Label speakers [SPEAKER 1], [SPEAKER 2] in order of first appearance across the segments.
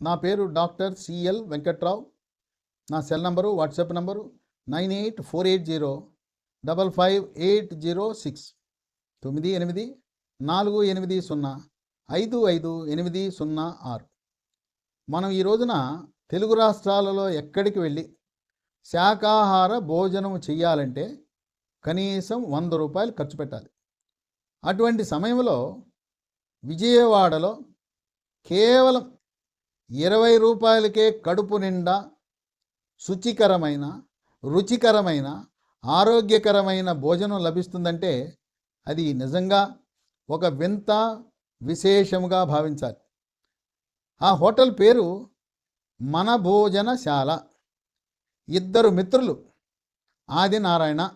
[SPEAKER 1] నా పేరు doctor CL Venkatrao. నా cell number WhatsApp number nine eight four eight zero double five eight zero six. తొమ్మిది ఎనిమిది నాలుగు ఎనిమిది సున్నా ఐదు ఐదు ఎనిమిది సున్నా ఆరు. మనం ఈ రోజున తెలుగు రాష్ట్రాలలో ఎక్కడికి వెళ్ళి శాకాహార భోజనం చేయాలంటే కనీసం వంద రూపాయలు ఖర్చు పెట్టాలి. అటువంటి సమయంలో విజయవాడలో కేవలం ఇరవై రూపాయలకే కడుపు నిండా శుచికరమైన రుచికరమైన ఆరోగ్యకరమైన భోజనం లభిస్తుందంటే అది నిజంగా ఒక వింత విశేషముగా భావించాలి. ఆ హోటల్ పేరు మన భోజనశాల. ఇద్దరు మిత్రులు ఆదినారాయణ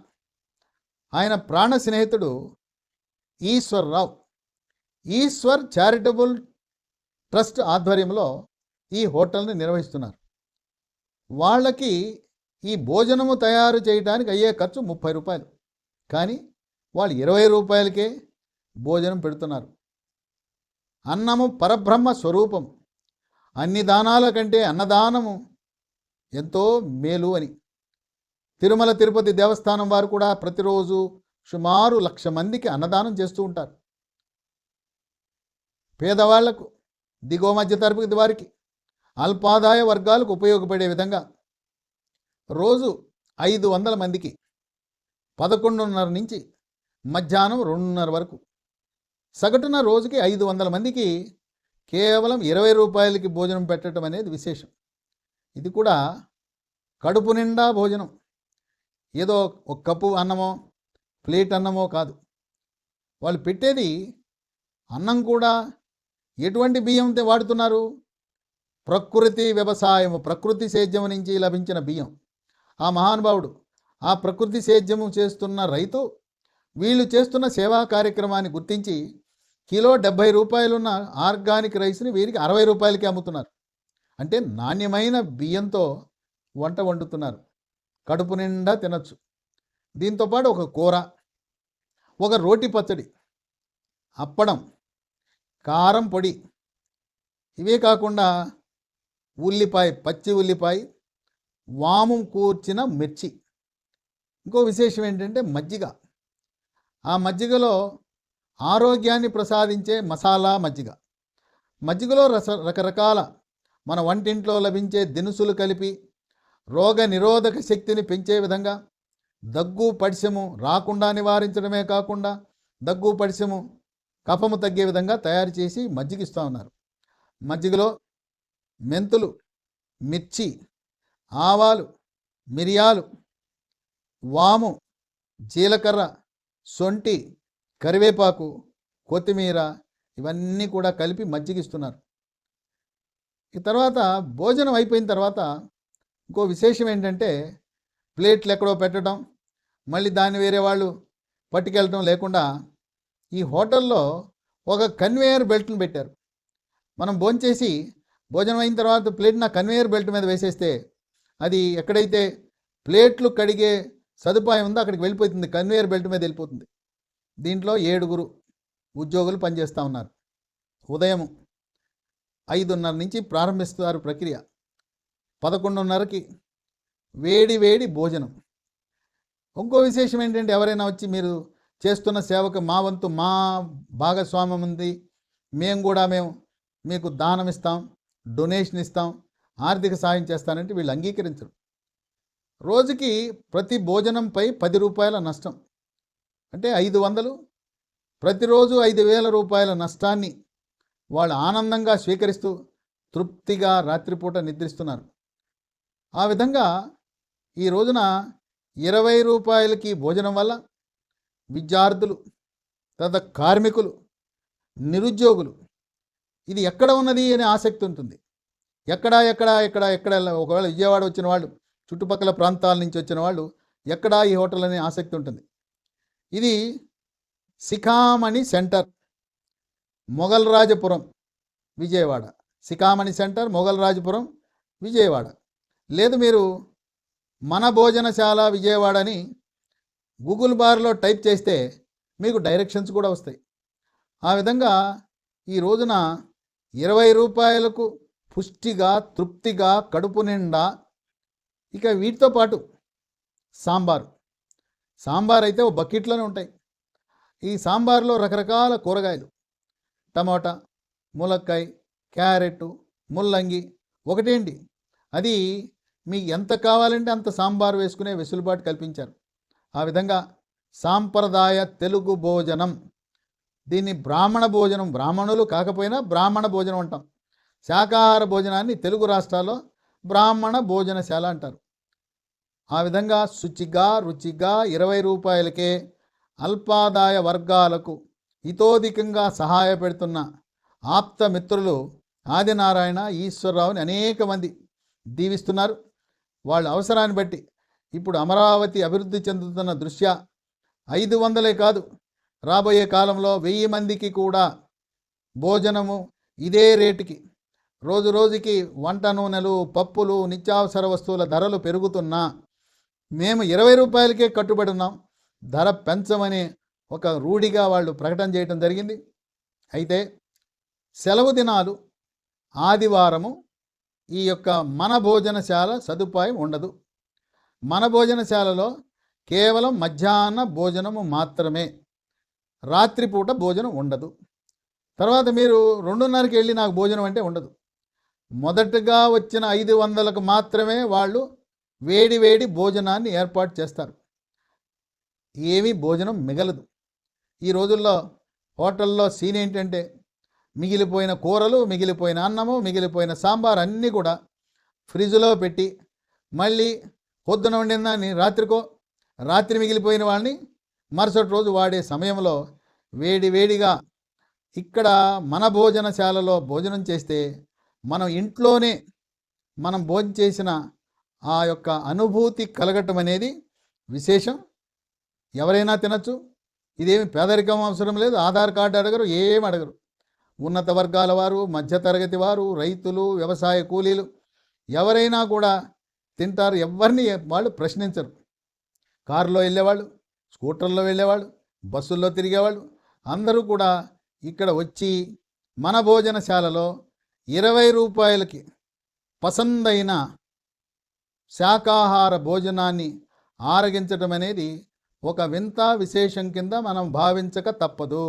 [SPEAKER 1] ఆయన ప్రాణ స్నేహితుడు ఈశ్వర్రావు ఈశ్వర్ చారిటబుల్ ట్రస్ట్ ఆధ్వర్యంలో ఈ హోటల్ని నిర్వహిస్తున్నారు. వాళ్ళకి ఈ భోజనము తయారు చేయడానికి అయ్యే ఖర్చు ముప్పై రూపాయలు. కానీ వాళ్ళు ఇరవై రూపాయలకే భోజనం పెడుతున్నారు. అన్నము పరబ్రహ్మ స్వరూపం. అన్ని దానాల కంటే అన్నదానము ఎంతో మేలు అని. తిరుమల తిరుపతి దేవస్థానం వారు కూడా ప్రతిరోజు సుమారు లక్ష మందికి అన్నదానం చేస్తూ ఉంటారు. పేదవాళ్ళకు దిగువ మధ్య తరగతి వారికి అల్పాదాయ వర్గాలకు ఉపయోగపడే విధంగా రోజు ఐదు వందల మందికి పదకొండున్నర నుంచి మధ్యాహ్నం రెండున్నర వరకు. సగటున రోజుకి ఐదు వందల మందికి కేవలం ఇరవై రూపాయలకి భోజనం పెట్టడం అనేది విశేషం. ఇది కూడా కడుపు నిండా భోజనం. ఏదో ఒక కప్పు అన్నమో ప్లేట్ అన్నమో కాదు. వాళ్ళు పెట్టేది అన్నం కూడా ఎటువంటి బియ్యంతో వాడుతున్నారు? ప్రకృతి వ్యవసాయము ప్రకృతి సేద్యం నుంచి లభించిన బియ్యం. ఆ మహానుభావుడు ఆ ప్రకృతి సేద్యము చేస్తున్న రైతు వీళ్ళు చేస్తున్న సేవా కార్యక్రమాన్ని గుర్తించి కిలో డెబ్భై రూపాయలున్న ఆర్గానిక్ రైస్ని వీరికి అరవై రూపాయలకి అమ్ముతున్నారు. అంటే నాణ్యమైన బియ్యంతో వంట వండుతున్నారు. కడుపు నిండా తినచ్చు. దీంతోపాటు ఒక కూర ఒక రోటి పచ్చడి అప్పడం కారం పొడి. ఇవే కాకుండా ఉల్లిపాయ పచ్చి ఉల్లిపాయ వాము కూర్చిన మిర్చి. ఇంకో విశేషం ఏంటంటే మజ్జిగ. ఆ మజ్జిగలో ఆరోగ్యాన్ని ప్రసాదించే మసాలా మజ్జిగ. మజ్జిగలో రస రకరకాల మన వంటింట్లో లభించే దినుసులు కలిపి రోగ నిరోధక శక్తిని పెంచే విధంగా దగ్గు పడిశము రాకుండా నివారించడమే కాకుండా దగ్గు పడిశము కఫము తగ్గే విధంగా తయారు చేసి మజ్జిగిస్తూ ఉన్నారు. మజ్జిగలో మెంతులు మిర్చి ఆవాలు మిరియాలు వాము జీలకర్ర సొంటి కరివేపాకు కొత్తిమీర ఇవన్నీ కూడా కలిపి మజ్జిగిస్తున్నారు. ఈ తర్వాత భోజనం అయిపోయిన తర్వాత ఇంకో విశేషం ఏంటంటే ప్లేట్లు ఎక్కడో పెట్టడం మళ్ళీ దాన్ని వేరే వాళ్ళు పట్టుకెళ్ళటం లేకుండా ఈ హోటల్లో ఒక కన్వేయర్ బెల్ట్ని పెట్టారు. మనం భోంచేసి భోజనం అయిన తర్వాత ప్లేట్ నా కన్వేయర్ బెల్ట్ మీద వేసేస్తే అది ఎక్కడైతే ప్లేట్లు కడిగే సదుపాయం ఉందో అక్కడికి వెళ్ళిపోతుంది కన్వేయర్ బెల్ట్ మీద వెళ్ళిపోతుంది. దీంట్లో ఏడుగురు ఉద్యోగులు పనిచేస్తూ ఉన్నారు. ఉదయం ఐదున్నర నుంచి ప్రారంభిస్తారు ప్రక్రియ. పదకొండున్నరకి వేడి వేడి భోజనం. ఇంకో విశేషం ఏంటంటే ఎవరైనా వచ్చి మీరు చేస్తున్న సేవకు మా వంతు మా భాగస్వామ్యం ఉంది. మేము కూడా మేము మీకు దానం ఇస్తాం. డొనేషన్ ఇస్తాం ఆర్థిక సాయం చేస్తానంటే వీళ్ళు అంగీకరించరు. రోజుకి ప్రతి భోజనంపై పది రూపాయల నష్టం. అంటే ఐదు వందలు ప్రతిరోజు ఐదు వేల రూపాయల నష్టాన్ని వాళ్ళు ఆనందంగా స్వీకరిస్తూ తృప్తిగా రాత్రిపూట నిద్రిస్తున్నారు. ఆ విధంగా ఈ రోజున ఇరవై రూపాయలకి భోజనం వల్ల విద్యార్థులు తద కార్మికులు నిరుద్యోగులు ఇది ఎక్కడ ఉన్నది అనే ఆసక్తి ఉంటుంది. ఎక్కడ ఎక్కడ ఎక్కడ ఎక్కడ ఒకవేళ విజయవాడ వచ్చిన వాళ్ళు చుట్టుపక్కల ప్రాంతాల నుంచి వచ్చిన వాళ్ళు ఎక్కడ ఈ హోటల్ అనే ఆసక్తి ఉంటుంది. ఇది శిఖామణి సెంటర్ మొఘల్రాజపురం విజయవాడ. శిఖామణి సెంటర్ మొఘల్రాజపురం విజయవాడ. లేదు మీరు మన భోజనశాల విజయవాడ అని గూగుల్ బార్లో టైప్ చేస్తే మీకు డైరెక్షన్స్ కూడా వస్తాయి. ఆ విధంగా ఈ రోజున ఇరవై రూపాయలకు పుష్టిగా తృప్తిగా కడుపు నిండా ఇక వీటితో పాటు సాంబారు. సాంబార్ అయితే ఓ బకెట్లోనే ఉంటాయి. ఈ సాంబార్లో రకరకాల కూరగాయలు. టమాటా ములక్కాయ క్యారెట్ ముల్లంగి ఒకటేంటి అది మీకు ఎంత కావాలంటే అంత సాంబార్ వేసుకునే వెసులుబాటు కల్పించారు. ఆ విధంగా సాంప్రదాయ తెలుగు భోజనం దీన్ని బ్రాహ్మణ భోజనం బ్రాహ్మణులు కాకపోయినా బ్రాహ్మణ భోజనం అంటాం. శాకాహార భోజనాన్ని తెలుగు రాష్ట్రాల్లో బ్రాహ్మణ భోజనశాల అంటారు. ఆ విధంగా శుచిగా రుచిగా ఇరవై రూపాయలకే అల్పాదాయ వర్గాలకు ఇతోధికంగా సహాయపెడుతున్న ఆప్త మిత్రులు ఆదినారాయణ ఈశ్వరరావుని అనేక మంది దీవిస్తున్నారు. వాళ్ళ అవసరాన్ని బట్టి ఇప్పుడు అమరావతి అభివృద్ధి చెందుతున్న దృష్ట్యా ఐదు వందలే కాదు రాబోయే కాలంలో వెయ్యి మందికి కూడా భోజనము ఇదే రేటుకి. రోజు రోజుకి వంట నూనెలు పప్పులు నిత్యావసర వస్తువుల ధరలు పెరుగుతున్నా మేము ఇరవై రూపాయలకే కట్టుబడి ఉన్నాం. ధర పెంచమని ఒక రూఢిగా వాళ్ళు ప్రకటన చేయటం జరిగింది. అయితే సెలవు దినాలు ఆదివారము ఈ యొక్క మన భోజనశాల సదుపాయం ఉండదు. మన భోజనశాలలో కేవలం మధ్యాహ్న భోజనము మాత్రమే. రాత్రిపూట భోజనం ఉండదు. తర్వాత మీరు రెండున్నరకి వెళ్ళి నాకు భోజనం అంటే ఉండదు. మొదటగా వచ్చిన ఐదు వందలకు మాత్రమే వాళ్ళు వేడి వేడి భోజనాన్ని ఏర్పాటు చేస్తారు. ఏమీ భోజనం మిగలదు. ఈ రోజుల్లో హోటల్లో సీన్ ఏంటంటే మిగిలిపోయిన కూరలు మిగిలిపోయిన అన్నము మిగిలిపోయిన సాంబార్ అన్నీ కూడా ఫ్రిడ్జ్లో పెట్టి మళ్ళీ పొద్దున వండిన దాన్ని రాత్రికో రాత్రి మిగిలిపోయిన వాళ్ళని మరుసటి రోజు వాడే సమయంలో వేడివేడిగా ఇక్కడ మన భోజనశాలలో భోజనం చేస్తే మనం ఇంట్లోనే మనం భోజనం చేసిన ఆ యొక్క అనుభూతి కలగటం అనేది విశేషం. ఎవరైనా తినచ్చు. ఇదేమి పేదరికం అవసరం లేదు. ఆధార్ కార్డు అడగరు ఏం అడగరు. ఉన్నత వర్గాల వారు మధ్యతరగతి వారు రైతులు వ్యవసాయ కూలీలు ఎవరైనా కూడా తింటారు. ఎవరిని వాళ్ళు ప్రశ్నించరు. కారులో వెళ్ళేవాళ్ళు స్కూటర్లో వెళ్ళేవాళ్ళు బస్సుల్లో తిరిగేవాళ్ళు. అందరూ కూడా ఇక్కడ వచ్చి మన భోజనశాలలో ఇరవై రూపాయలకి పసందైన శాకాహార భోజనాన్ని ఆరగించడం అనేది ఒక వింత విశేషం కింద మనం భావించక తప్పదు.